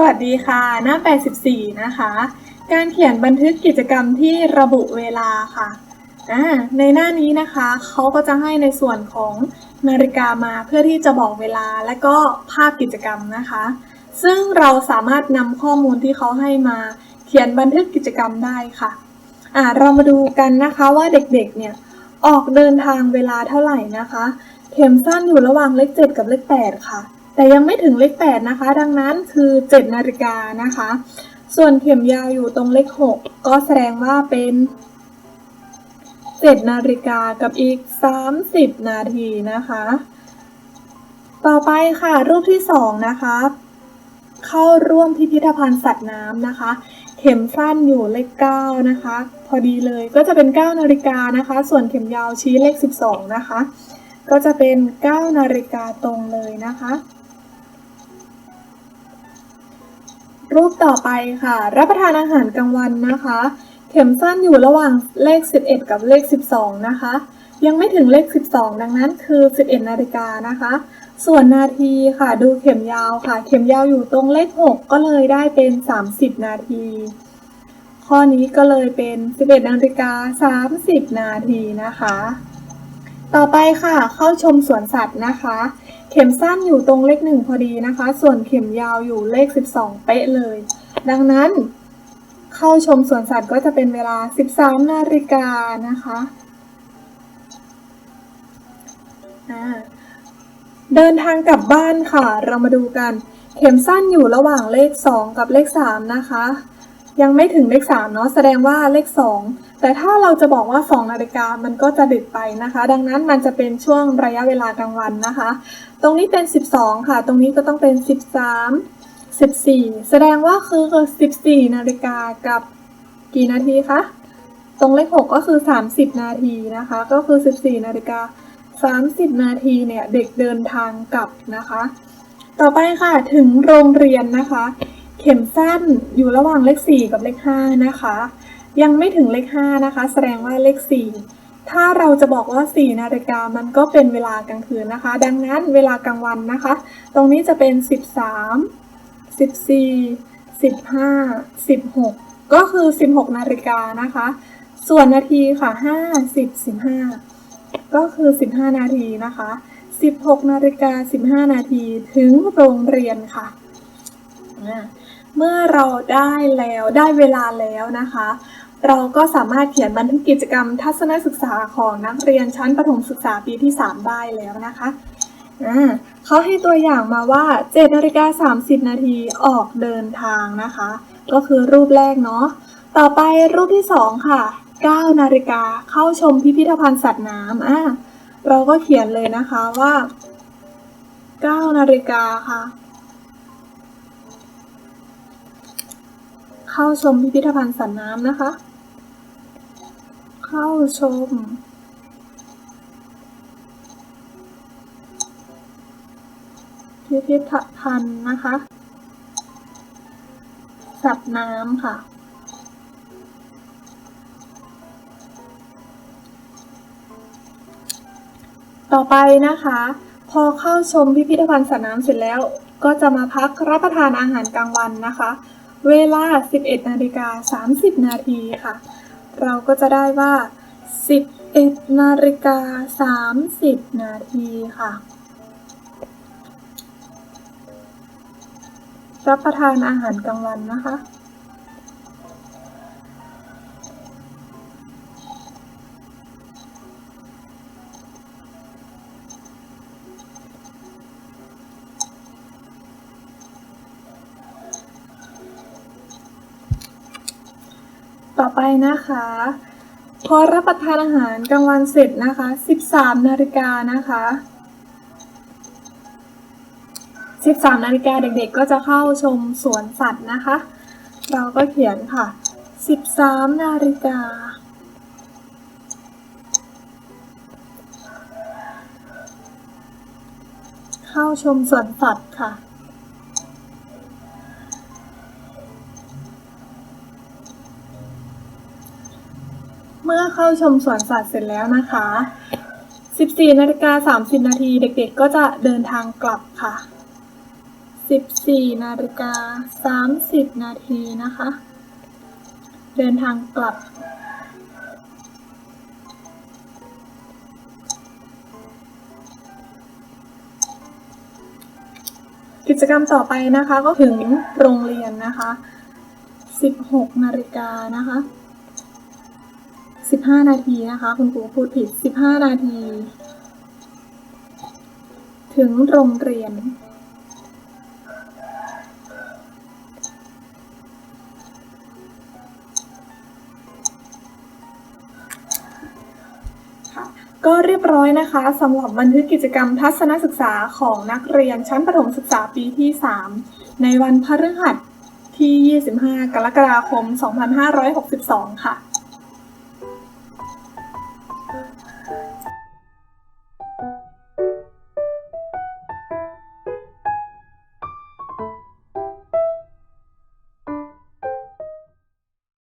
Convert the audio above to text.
สวัสดีค่ะ หน้า 84 นะคะ การเขียนบันทึกกิจกรรมที่ระบุเวลาค่ะในหน้านี้นะคะเขาก็จะให้ในส่วนของนาฬิกามาเพื่อที่จะบอกเวลาและก็ภาพกิจกรรมนะคะ ซึ่งเราสามารถนำข้อมูลที่เขาให้มาเขียนบันทึกกิจกรรมได้ค่ะอ่าเรามาดูกันนะคะว่าเด็กๆเนี่ยออกเดินทางเวลาเท่าไหร่นะคะ เข็มสั้นอยู่ระหว่างเลข 7 กับเลข 8 ค่ะ แต่ยังไม่ถึงเลข 8 นะคะ ดังนั้นคือ 7 นาฬิกานะคะ ส่วนเข็มยาวอยู่ตรงเลข 6 ก็แสดงว่าเป็น 7 นาฬิกากับอีก 30 นาทีนะคะ ต่อไปค่ะรูปที่ 2 นะคะ เข้าร่วมพิพิธภัณฑ์สัตว์น้ำนะคะ เข็มสั้นอยู่เลข 9 นะคะ พอดีเลยก็จะเป็น 9 นาฬิกานะคะ ส่วนเข็มยาวชี้เลข 12 นะคะ ก็จะเป็น 9 นาฬิกาตรงเลยนะคะ รูปต่อไปค่ะ รับประทานอาหารกลางวันนะคะ เข็มสั้นอยู่ระหว่างเลข 11 กับเลข 12 นะคะ ยังไม่ถึงเลข 12 ดังนั้นคือ 11 นาฬิกานะคะ ส่วนนาทีค่ะดูเข็มยาวค่ะ เข็มยาวอยู่ตรงเลข 6 ก็เลยได้เป็น 30 นาที ข้อนี้ก็เลยเป็น 11 นาฬิกา 30 นาทีนะคะ ต่อไปค่ะ เข้าชมสวนสัตว์นะคะ เข็มสั้นอยู่ตรงเลขหนึ่งพอดีนะคะ ส่วนเข็มยาวอยู่เลข 12 เป๊ะเลย ดังนั้น เข้าชมสวนสัตว์ก็จะเป็นเวลา 13 นาฬิกานะคะเดินทางกลับบ้านค่ะ เรามาดูกัน เข็มสั้นอยู่ระหว่างเลข 2 กับเลข 3 นะคะ ยังไม่ถึงเลข3เนาะแสดงว่าเลข 2 แต่ถ้าเราจะบอกว่า 2 นาฬิกามันก็จะดึกไปนะคะ ดังนั้นมันจะเป็นช่วงระยะเวลากลางวันนะคะ ตรงนี้เป็น 12 ค่ะ ตรงนี้ก็ต้องเป็น 13 14 แสดงว่าคือ 14 นาฬิกากับกี่นาทีคะ ตรงเลข 6 ก็คือ 30 นาทีนะคะ ก็คือ 14 นาฬิกา 30 นาทีเนี่ยเด็กเดินทางกลับนะคะ ต่อไปค่ะถึงโรงเรียนนะคะ เข็มสั้นอยู่ระหว่างเลข 4 กับเลข 5 นะคะ ยังไม่ถึงเลข 5 นะคะ แสดงว่าเลข 4 ถ้าเราจะบอกว่า 4 นาฬิกามันก็เป็นเวลากลางคืนนะคะ ดังนั้นเวลากลางวันนะคะ ตรงนี้จะเป็น 13 14 15 16 ก็คือ 16 นาฬิกานะคะ ส่วนนาทีค่ะ50 15 ก็คือ 15 นาทีนะคะ 16 นาฬิกา 15 นาทีถึงโรงเรียนค่ะ เมื่อเราได้แล้วได้เวลาแล้วนะคะ เราก็สามารถเขียนบันทึกกิจกรรมทัศนศึกษาของนักเรียนชั้นประถมศึกษาปีที่ 3 ได้แล้วนะคะเขาให้ตัวอย่างมาว่า7นาฬิกา30 นาทีออกเดินทางนะคะ ก็คือรูปแรกเนาะ ต่อไปรูปที่ 2 ค่ะ9นาฬิกาเข้าชมพิพิธภัณฑ์สัตว์น้ำอ่าเราก็เขียนเลยนะคะว่า9นาฬิกาค่ะ เข้าชมพิพิธภัณฑ์สัตว์น้ำนะคะ เข้าชม พิพิธภัณฑ์นะคะ สัตว์น้ำค่ะ ต่อไปนะคะ พอเข้าชมพิพิธภัณฑ์สัตว์น้ำเสร็จแล้ว ก็จะมาพักรับประทานอาหารกลางวันนะคะ เวลา 11 นาฬิกา 30 นาทีค่ะ เราก็จะได้ว่า 11นาฬิกา30 นาทีค่ะ รับประทานอาหารกลางวันนะคะ ต่อไปนะคะ พอรับประทานอาหารกลางวันเสร็จนะคะ 13 นาฬิกานะคะ 13 นาฬิกาเด็กๆ ก็จะเข้าชมสวนสัตว์นะคะ เราก็เขียนค่ะ 13 นาฬิกาเข้าชมสวนสัตว์ค่ะ เมื่อเข้าชมสวนสัตว์เสร็จแล้วนะคะ 14นาฬิกา30นาทีเด็กๆก็จะเดินทางกลับค่ะ 14นาฬิกา30นาทีนะคะ เดินทางกลับกิจกรรมต่อไปนะคะก็ถึงโรงเรียนนะคะ 16 นาฬิกานะคะ 15 นาทีนะคะ คุณครูพูดผิด 15 นาที ถึงโรงเรียนค่ะก็เรียบร้อยนะคะสำหรับบันทึกกิจกรรมทัศนศึกษาของนักเรียนชั้นประถมศึกษาปีที่ 3 ในวันพฤหัสที่ 25 กรกฎาคม 2562 ค่ะ